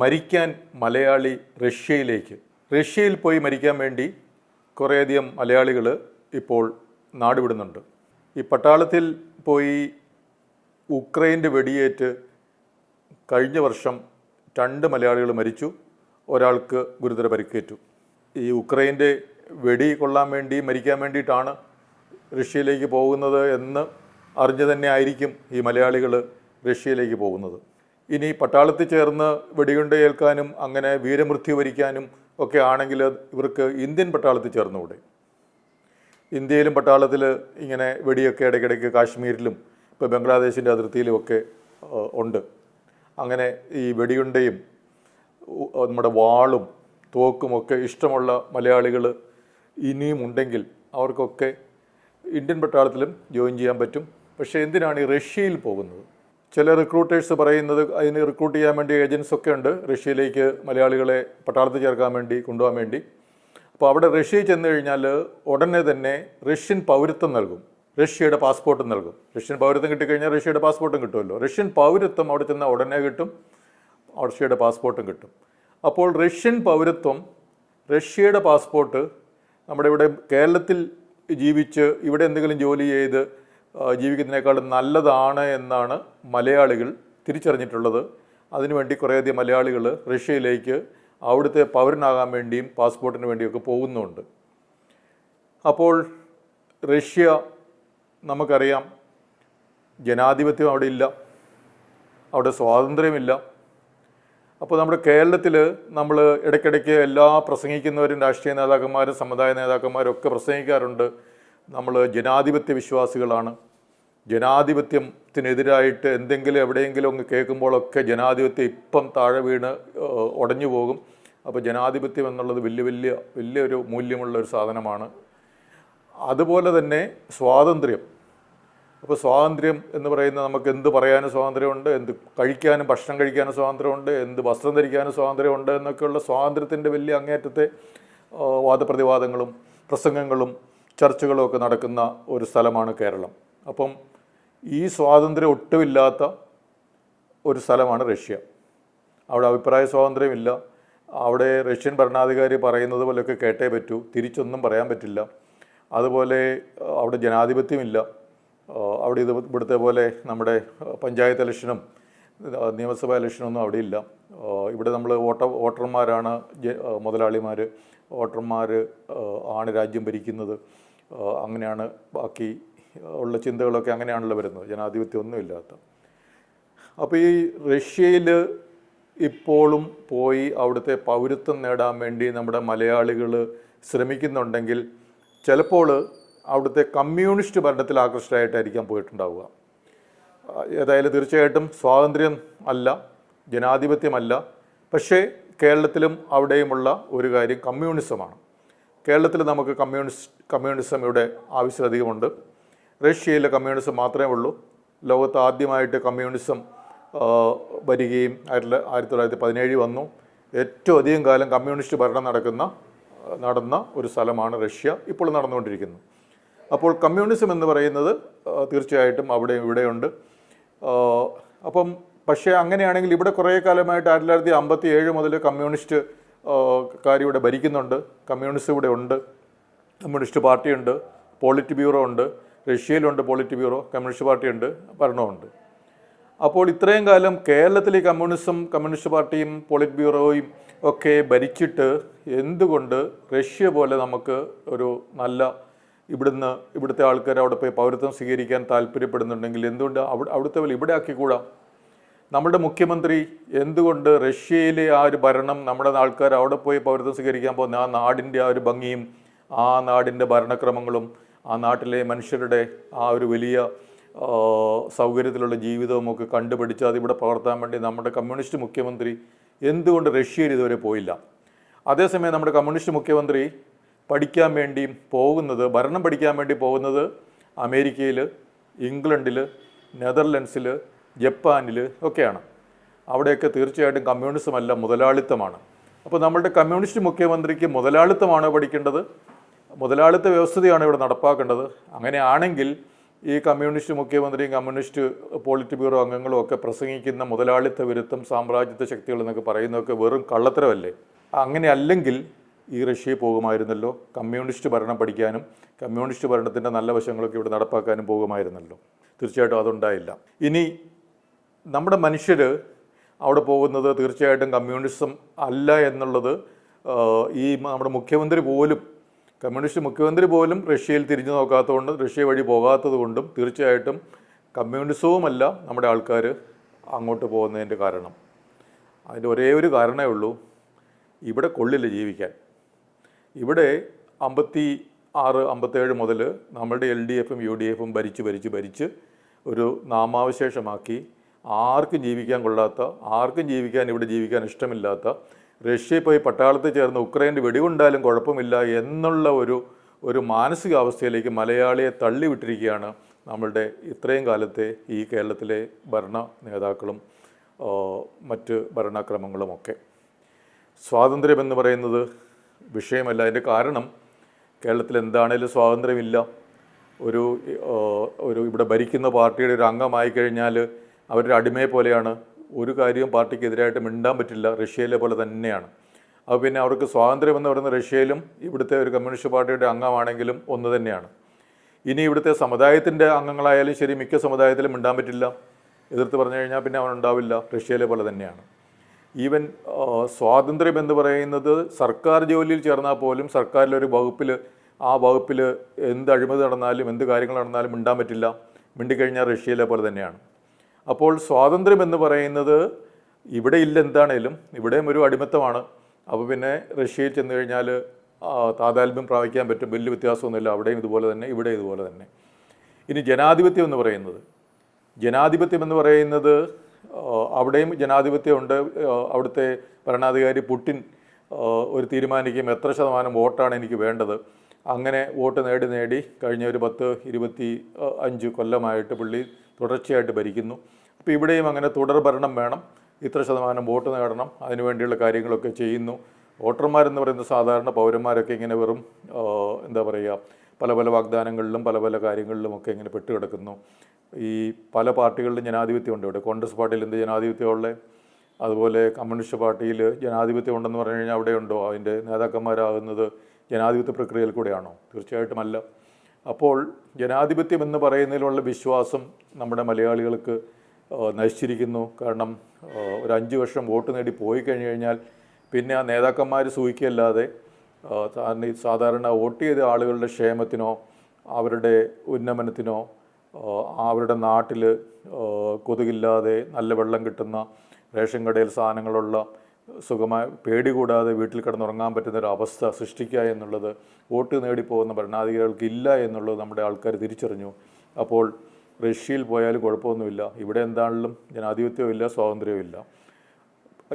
മരിക്കാൻ മലയാളി റഷ്യയിലേക്ക്. റഷ്യയിൽ പോയി മരിക്കാൻ വേണ്ടി കുറേയധികം മലയാളികൾ ഇപ്പോൾ നാടുവിടുന്നുണ്ട്. ഈ പട്ടാളത്തിൽ പോയി ഉക്രൈന്റെ വെടിയേറ്റ് കഴിഞ്ഞ വർഷം രണ്ട് മലയാളികൾ മരിച്ചു. ഒരാൾക്ക് ഗുരുതര പരിക്കേറ്റു. ഈ ഉക്രൈന്റെ വെടി കൊള്ളാൻ വേണ്ടി മരിക്കാൻ വേണ്ടിയിട്ടാണ് റഷ്യയിലേക്ക് പോകുന്നത് എന്ന് അറിഞ്ഞു തന്നെ ആയിരിക്കും ഈ മലയാളികൾ റഷ്യയിലേക്ക് പോകുന്നത്. ഇനി പട്ടാളത്തിൽ ചേർന്ന് വെടിയുണ്ട ഏൽക്കാനും അങ്ങനെ വീരമൃത്യു വരിക്കാനും ഒക്കെ ആണെങ്കിൽ ഇവർക്ക് ഇന്ത്യൻ പട്ടാളത്തിൽ ചേർന്നുകൂടെ? ഇന്ത്യയിലും പട്ടാളത്തിൽ ഇങ്ങനെ വെടിയൊക്കെ ഇടയ്ക്കിടയ്ക്ക് കാശ്മീരിലും ഇപ്പോൾ ബംഗ്ലാദേശിന്റെ അതിർത്തിയിലും ഒക്കെ ഉണ്ട്. അങ്ങനെ ഈ വെടിയുണ്ടയും നമ്മുടെ വാളും തോക്കും ഒക്കെ ഇഷ്ടമുള്ള മലയാളികൾ ഇനിയും ഉണ്ടെങ്കിൽ അവർക്കൊക്കെ ഇന്ത്യൻ പട്ടാളത്തിലും ജോയിൻ ചെയ്യാൻ പറ്റും. പക്ഷേ എന്തിനാണ് ഈ റഷ്യയിൽ പോകുന്നത്? ചില റിക്രൂട്ടേഴ്സ് പറയുന്നത് അതിന് റിക്രൂട്ട് ചെയ്യാൻ വേണ്ടി ഏജൻസ് ഒക്കെ ഉണ്ട്. റഷ്യയിലേക്ക് മലയാളികളെ പട്ടാളത്തിൽ ചേർക്കാൻ വേണ്ടി കൊണ്ടുപോകാൻ വേണ്ടി. അപ്പോൾ അവിടെ റഷ്യയിൽ ചെന്ന് കഴിഞ്ഞാൽ ഉടനെ തന്നെ റഷ്യൻ പൗരത്വം നൽകും. റഷ്യയുടെ പാസ്പോർട്ടും നൽകും. റഷ്യൻ പൗരത്വം കിട്ടിക്കഴിഞ്ഞാൽ റഷ്യയുടെ പാസ്പോർട്ടും കിട്ടുമല്ലോ. റഷ്യൻ പൗരത്വം അവിടെ ചെന്നാൽ ഉടനെ കിട്ടും. റഷ്യയുടെ പാസ്പോർട്ടും കിട്ടും. അപ്പോൾ റഷ്യൻ പൗരത്വം റഷ്യയുടെ പാസ്പോർട്ട് നമ്മുടെ ഇവിടെ കേരളത്തിൽ ജീവിച്ച് ഇവിടെ എന്തെങ്കിലും ജോലി ചെയ്ത് ജീവിക്കുന്നതിനേക്കാളും നല്ലതാണ് എന്നാണ് മലയാളികൾ തിരിച്ചറിഞ്ഞിട്ടുള്ളത്. അതിനുവേണ്ടി കുറേയധികം മലയാളികൾ റഷ്യയിലേക്ക് അവിടുത്തെ പൗരനാകാൻ വേണ്ടിയും പാസ്പോർട്ടിന് വേണ്ടിയൊക്കെ പോകുന്നുണ്ട്. അപ്പോൾ റഷ്യ നമുക്കറിയാം ജനാധിപത്യം അവിടെ ഇല്ല അവിടെ സ്വാതന്ത്ര്യമില്ല. അപ്പോൾ നമ്മുടെ കേരളത്തിൽ നമ്മൾ ഇടയ്ക്കിടയ്ക്ക് എല്ലാ പ്രസംഗിക്കുന്നവരും രാഷ്ട്രീയ നേതാക്കന്മാരും സമുദായ നേതാക്കന്മാരും ഒക്കെ പ്രസംഗിക്കാറുണ്ട്. നമ്മൾ ജനാധിപത്യ വിശ്വാസികളാണ്. ജനാധിപത്യത്തിനെതിരായിട്ട് എന്തെങ്കിലും എവിടെയെങ്കിലും ഒന്ന് കേൾക്കുമ്പോഴൊക്കെ ജനാധിപത്യം ഇപ്പം താഴെ വീണ് ഉടഞ്ഞു പോകും. അപ്പോൾ ജനാധിപത്യം എന്നുള്ളത് വലിയ വലിയ വലിയൊരു മൂല്യമുള്ള ഒരു സാധനമാണ്. അതുപോലെ തന്നെ സ്വാതന്ത്ര്യം. അപ്പോൾ സ്വാതന്ത്ര്യം എന്ന് പറയുന്നത് നമുക്ക് എന്ത് പറയാനും സ്വാതന്ത്ര്യമുണ്ട് എന്ത് കഴിക്കാനും ഭക്ഷണം കഴിക്കാനും സ്വാതന്ത്ര്യമുണ്ട് എന്ത് വസ്ത്രം ധരിക്കാനും സ്വാതന്ത്ര്യമുണ്ട് എന്നൊക്കെയുള്ള സ്വാതന്ത്ര്യത്തിന്റെ വലിയ അങ്ങേറ്റത്തെ വാദപ്രതിവാദങ്ങളും പ്രസംഗങ്ങളും ചർച്ചകളും ഒക്കെ നടക്കുന്ന ഒരു സ്ഥലമാണ് കേരളം. അപ്പം ഈ സ്വാതന്ത്ര്യം ഒട്ടുമില്ലാത്ത ഒരു സ്ഥലമാണ് റഷ്യ. അവിടെ അഭിപ്രായ സ്വാതന്ത്ര്യമില്ല. അവിടെ റഷ്യൻ ഭരണാധികാരി പറയുന്നത് പോലെയൊക്കെ കേട്ടേ പറ്റൂ. തിരിച്ചൊന്നും പറയാൻ പറ്റില്ല. അതുപോലെ അവിടെ ജനാധിപത്യമില്ല. അവിടെ ഇത് ഇവിടുത്തെ പോലെ നമ്മുടെ പഞ്ചായത്ത് ഇലക്ഷനും നിയമസഭാ ഇലക്ഷനൊന്നും അവിടെ ഇല്ല ഇവിടെ നമ്മൾ വോട്ട വോട്ടർമാരാണ് മുതലാളിമാർ വോട്ടർമാർ ആണ് രാജ്യം ഭരിക്കുന്നത്. അങ്ങനെയാണ് ബാക്കി ഉള്ള ചിന്തകളൊക്കെ അങ്ങനെയാണല്ലോ വരുന്നത്. ജനാധിപത്യം ഒന്നുമില്ലാത്ത. അപ്പോൾ ഈ റഷ്യയിൽ ഇപ്പോഴും പോയി അവിടുത്തെ പൗരത്വം നേടാൻ വേണ്ടി നമ്മുടെ മലയാളികൾ ശ്രമിക്കുന്നുണ്ടെങ്കിൽ ചിലപ്പോൾ അവിടുത്തെ കമ്മ്യൂണിസ്റ്റ് ഭരണത്തിൽ ആകൃഷ്ടമായിട്ടായിരിക്കാം പോയിട്ടുണ്ടാവുക. ഏതായാലും തീർച്ചയായിട്ടും സ്വാതന്ത്ര്യം അല്ല ജനാധിപത്യമല്ല. പക്ഷേ കേരളത്തിലും അവിടെയുമുള്ള ഒരു കാര്യം കമ്മ്യൂണിസമാണ്. കേരളത്തിൽ നമുക്ക് കമ്മ്യൂണിസ്റ്റ് കമ്മ്യൂണിസം ഇവിടെ ആവശ്യത്തിലധികമുണ്ട്. റഷ്യയിലെ കമ്മ്യൂണിസം മാത്രമേ ഉള്ളൂ. ലോകത്ത് ആദ്യമായിട്ട് കമ്മ്യൂണിസം വരികയും ആയിരത്തി ആയിരത്തി തൊള്ളായിരത്തി പതിനേഴ് വന്നു. ഏറ്റവും അധികം കാലം കമ്മ്യൂണിസ്റ്റ് ഭരണം നടക്കുന്ന നടന്ന ഒരു സ്ഥലമാണ് റഷ്യ. ഇപ്പോൾ നടന്നുകൊണ്ടിരിക്കുന്നത് അപ്പോൾ കമ്മ്യൂണിസം എന്ന് പറയുന്നത് തീർച്ചയായിട്ടും അവിടെ ഇവിടെയുണ്ട്. അപ്പം പക്ഷേ അങ്ങനെയാണെങ്കിൽ ഇവിടെ കുറേ കാലമായിട്ട് ആയിരത്തി തൊള്ളായിരത്തി അമ്പത്തി ഏഴ് മുതൽ കമ്മ്യൂണിസ്റ്റ് കാര്യം ഇവിടെ ഭരിക്കുന്നുണ്ട്. കമ്മ്യൂണിസ്റ്റ് ഇവിടെ ഉണ്ട്. കമ്മ്യൂണിസ്റ്റ് പാർട്ടിയുണ്ട് പോളിറ്റ് ബ്യൂറോ ഉണ്ട് റഷ്യയിലുണ്ട് പോളിറ്റ് ബ്യൂറോ കമ്മ്യൂണിസ്റ്റ് പാർട്ടിയുണ്ട് ഭരണമുണ്ട് അപ്പോൾ ഇത്രയും കാലം കേരളത്തിലെ കമ്മ്യൂണിസം കമ്മ്യൂണിസ്റ്റ് പാർട്ടിയും പോളിറ്റ് ബ്യൂറോയും ഒക്കെ ഭരിച്ചിട്ട് എന്തുകൊണ്ട് റഷ്യ പോലെ നമുക്ക് ഒരു നല്ല ഇവിടുന്ന് ഇവിടുത്തെ ആൾക്കാർ അവിടെ പോയി പൗരത്വം സ്വീകരിക്കാൻ താല്പര്യപ്പെടുന്നുണ്ടെങ്കിൽ എന്തുകൊണ്ട് അവിടെ അവിടുത്തെ പോലെ ഇവിടെ ആക്കിക്കൂടാ? നമ്മുടെ മുഖ്യമന്ത്രി എന്തുകൊണ്ട് റഷ്യയിലെ ആ ഒരു ഭരണം നമ്മുടെ ആൾക്കാർ അവിടെ പോയി പൗരത്വം സ്വീകരിക്കാൻ പോകുന്ന ആ നാടിന്റെ ആ ഒരു ഭംഗിയും ആ നാടിന്റെ ഭരണക്രമങ്ങളും ആ നാട്ടിലെ മനുഷ്യരുടെ ആ ഒരു വലിയ സൗകര്യത്തിലുള്ള ജീവിതവും ഒക്കെ കണ്ടുപിടിച്ച് അതിവിടെ പകർത്താൻ വേണ്ടി നമ്മുടെ കമ്മ്യൂണിസ്റ്റ് മുഖ്യമന്ത്രി എന്തുകൊണ്ട് റഷ്യയിൽ ഇതുവരെ പോയില്ല? അതേസമയം നമ്മുടെ കമ്മ്യൂണിസ്റ്റ് മുഖ്യമന്ത്രി പഠിക്കാൻ വേണ്ടി പോകുന്നത് ഭരണം പഠിക്കാൻ വേണ്ടി പോകുന്നത് അമേരിക്കയിൽ ഇംഗ്ലണ്ടിൽ നെതർലൻഡ്സിൽ ജപ്പാനിൽ ഒക്കെയാണ്. അവിടെയൊക്കെ തീർച്ചയായിട്ടും കമ്മ്യൂണിസമല്ല മുതലാളിത്തമാണ്. അപ്പോൾ നമ്മളുടെ കമ്മ്യൂണിസ്റ്റ് മുഖ്യമന്ത്രിക്ക് മുതലാളിത്തമാണോ പഠിക്കേണ്ടത്? മുതലാളിത്ത വ്യവസ്ഥയാണ് ഇവിടെ നടപ്പാക്കേണ്ടത്. അങ്ങനെയാണെങ്കിൽ ഈ കമ്മ്യൂണിസ്റ്റ് മുഖ്യമന്ത്രിയും കമ്മ്യൂണിസ്റ്റ് പോളിറ്റ് ബ്യൂറോ അംഗങ്ങളും ഒക്കെ പ്രസംഗിക്കുന്ന മുതലാളിത്ത വിരുദ്ധം സാമ്രാജ്യത്വ ശക്തികൾ എന്നൊക്കെ പറയുന്നതൊക്കെ വെറും കള്ളത്തരമല്ലേ? അങ്ങനെ അല്ലെങ്കിൽ ഈ റഷ്യയിൽ പോകുമായിരുന്നല്ലോ കമ്മ്യൂണിസ്റ്റ് ഭരണം പഠിക്കാനും കമ്മ്യൂണിസ്റ്റ് ഭരണത്തിന്റെ നല്ല വശങ്ങളൊക്കെ ഇവിടെ നടപ്പാക്കാനും പോകുമായിരുന്നല്ലോ. തീർച്ചയായിട്ടും അതുണ്ടായില്ല. ഇനി നമ്മുടെ മനുഷ്യർ അവിടെ പോകുന്നത് തീർച്ചയായിട്ടും കമ്മ്യൂണിസം അല്ല എന്നുള്ളത് ഈ നമ്മുടെ മുഖ്യമന്ത്രി പോലും കമ്മ്യൂണിസ്റ്റ് മുഖ്യമന്ത്രി പോലും റഷ്യയിൽ തിരിഞ്ഞു നോക്കാത്തതുകൊണ്ടും റഷ്യ വഴി പോകാത്തത് കൊണ്ടും തീർച്ചയായിട്ടും കമ്മ്യൂണിസവുമല്ല നമ്മുടെ ആൾക്കാർ അങ്ങോട്ട് പോകുന്നതിന്റെ കാരണം. അതിന്റെ ഒരേ ഒരു കാരണമേ ഉള്ളൂ. ഇവിടെ കൊള്ളില്ല ജീവിക്കാൻ. ഇവിടെ അമ്പത്തി ആറ് അമ്പത്തേഴ് മുതൽ നമ്മുടെ എൽ ഡി എഫും യു ഡി എഫും ഭരിച്ച് ഭരിച്ച് ഭരിച്ച് ഒരു നാമാവശേഷമാക്കി ആർക്കും ജീവിക്കാൻ കൊള്ളാത്ത ആർക്കും ജീവിക്കാൻ ഇവിടെ ജീവിക്കാൻ ഇഷ്ടമില്ലാത്ത റഷ്യ പോയി പട്ടാളത്തിൽ ചേർന്ന് ഉക്രൈന്റെ വെടികൊണ്ടാലും കുഴപ്പമില്ല എന്നുള്ള ഒരു ഒരു മാനസികാവസ്ഥയിലേക്ക് മലയാളിയെ തള്ളിവിട്ടിരിക്കുകയാണ് നമ്മളുടെ ഇത്രയും കാലത്തെ ഈ കേരളത്തിലെ ഭരണ നേതാക്കളും മറ്റ് ഭരണക്രമങ്ങളുമൊക്കെ. സ്വാതന്ത്ര്യം എന്ന് പറയുന്നത് വിഷയമല്ല. അതിന്റെ കാരണം കേരളത്തിൽ എന്താണേലും സ്വാതന്ത്ര്യമില്ല. ഒരു ഒരു ഇവിടെ ഭരിക്കുന്ന പാർട്ടിയുടെ ഒരു അംഗമായി കഴിഞ്ഞാൽ അവരുടെ അടിമയെ പോലെയാണ് ഒരു കാര്യവും പാർട്ടിക്ക് എതിരായിട്ട് മിണ്ടാൻ പറ്റില്ല. റഷ്യയിലെ പോലെ തന്നെയാണ്. അപ്പോൾ പിന്നെ അവർക്ക് സ്വാതന്ത്ര്യം എന്ന് പറയുന്ന റഷ്യയിലും ഇവിടുത്തെ ഒരു കമ്മ്യൂണിസ്റ്റ് പാർട്ടിയുടെ അംഗമാണെങ്കിലും ഒന്ന് തന്നെയാണ്. ഇനി ഇവിടുത്തെ സമുദായത്തിന്റെ അംഗങ്ങളായാലും ശരി മിക്ക സമുദായത്തിലും മിണ്ടാൻ പറ്റില്ല. എതിർത്ത് പറഞ്ഞു കഴിഞ്ഞാൽ പിന്നെ അവൻ ഉണ്ടാവില്ല. റഷ്യയിലെ പോലെ തന്നെയാണ്. ഈവൻ സ്വാതന്ത്ര്യം എന്ന് പറയുന്നത് സർക്കാർ ജോലിയിൽ ചേർന്നാൽ പോലും സർക്കാരിലൊരു വകുപ്പിൽ ആ വകുപ്പിൽ എന്ത് അഴിമതി നടന്നാലും എന്ത് കാര്യങ്ങൾ നടന്നാലും മിണ്ടാൻ പറ്റില്ല. മിണ്ടിക്കഴിഞ്ഞാൽ റഷ്യയിലെ പോലെ തന്നെയാണ്. അപ്പോൾ സ്വാതന്ത്ര്യം എന്ന് പറയുന്നത് ഇവിടെ ഇല്ല എന്താണേലും ഇവിടെയും ഒരു അടിമത്തമാണ്. അപ്പോൾ പിന്നെ റഷ്യയിൽ ചെന്ന് കഴിഞ്ഞാൽ ആ, പ്രാപിക്കാൻ പറ്റും വലിയ വ്യത്യാസമൊന്നുമില്ല. അവിടെയും ഇതുപോലെ തന്നെ ഇവിടെ ഇതുപോലെ തന്നെ. ഇനി ജനാധിപത്യം എന്ന് പറയുന്നത്. ജനാധിപത്യം എന്ന് പറയുന്നത് അവിടെയും ജനാധിപത്യമുണ്ട് അവിടുത്തെ ഭരണാധികാരി പുട്ടിൻ ഒരു തീരുമാനിക്കും എത്ര ശതമാനം വോട്ടാണ് എനിക്ക് വേണ്ടത്. അങ്ങനെ വോട്ട് നേടി നേടി കഴിഞ്ഞ ഒരു പത്ത് ഇരുപത്തി അഞ്ച് കൊല്ലമായിട്ട് പുള്ളി തുടർച്ചയായിട്ട് ഭരിക്കുന്നു. അപ്പോൾ ഇവിടെയും അങ്ങനെ തുടർ ഭരണം വേണം. ഇത്ര ശതമാനം വോട്ട് നേടണം. അതിനുവേണ്ടിയുള്ള കാര്യങ്ങളൊക്കെ ചെയ്യുന്നു. വോട്ടർമാരെന്ന് പറയുന്ന സാധാരണ പൗരന്മാരൊക്കെ ഇങ്ങനെ വെറും എന്താ പറയുക പല പല വാഗ്ദാനങ്ങളിലും പല പല കാര്യങ്ങളിലും ഒക്കെ ഇങ്ങനെ പെട്ടുകിടക്കുന്നു ഈ പല പാർട്ടികളിലും ജനാധിപത്യമുണ്ട് ഇവിടെ. കോൺഗ്രസ് പാർട്ടിയിൽ എന്ത് ജനാധിപത്യമുള്ളത് അതുപോലെ കമ്മ്യൂണിസ്റ്റ് പാർട്ടിയിൽ ജനാധിപത്യം ഉണ്ടെന്ന് പറഞ്ഞു കഴിഞ്ഞാൽ അവിടെയുണ്ടോ അതിന്റെ നേതാക്കന്മാരാകുന്നത് ജനാധിപത്യ പ്രക്രിയയിൽ കൂടെയാണോ? തീർച്ചയായിട്ടും അല്ല. അപ്പോൾ ജനാധിപത്യം എന്ന് പറയുന്നതിലുള്ള വിശ്വാസം നമ്മുടെ മലയാളികൾക്ക് നശിച്ചിരിക്കുന്നു. കാരണം ഒരു അഞ്ച് വർഷം വോട്ട് നേടി പോയി കഴിഞ്ഞു കഴിഞ്ഞാൽ പിന്നെ ആ നേതാക്കന്മാർ സൂഹിക്കല്ലാതെ ആ, സാധാരണ വോട്ട് ചെയ്ത ആളുകളുടെ ക്ഷേമത്തിനോ അവരുടെ ഉന്നമനത്തിനോ അവരുടെ നാട്ടിൽ കൊതുകില്ലാതെ നല്ല വെള്ളം കിട്ടുന്ന റേഷൻ കടയിൽ സാധനങ്ങളുള്ള സുഖമായ പേടി കൂടാതെ വീട്ടിൽ കിടന്നുറങ്ങാൻ പറ്റുന്ന ഒരു അവസ്ഥ സൃഷ്ടിക്കുക എന്നുള്ളത് വോട്ട് നേടിപ്പോകുന്ന ഭരണാധികാരികൾക്ക് ഇല്ല എന്നുള്ളത് നമ്മുടെ ആൾക്കാർ തിരിച്ചറിഞ്ഞു. അപ്പോൾ റഷ്യയിൽ പോയാലും കുഴപ്പമൊന്നുമില്ല. ഇവിടെ എന്താണെങ്കിലും ജനാധിപത്യമില്ല സ്വാതന്ത്ര്യമില്ല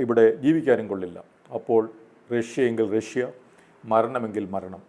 ഇവിടെ ജീവിക്കാനും കൊള്ളില്ല. അപ്പോൾ റഷ്യയെങ്കിൽ റഷ്യ മരണമെങ്കിൽ മരണം.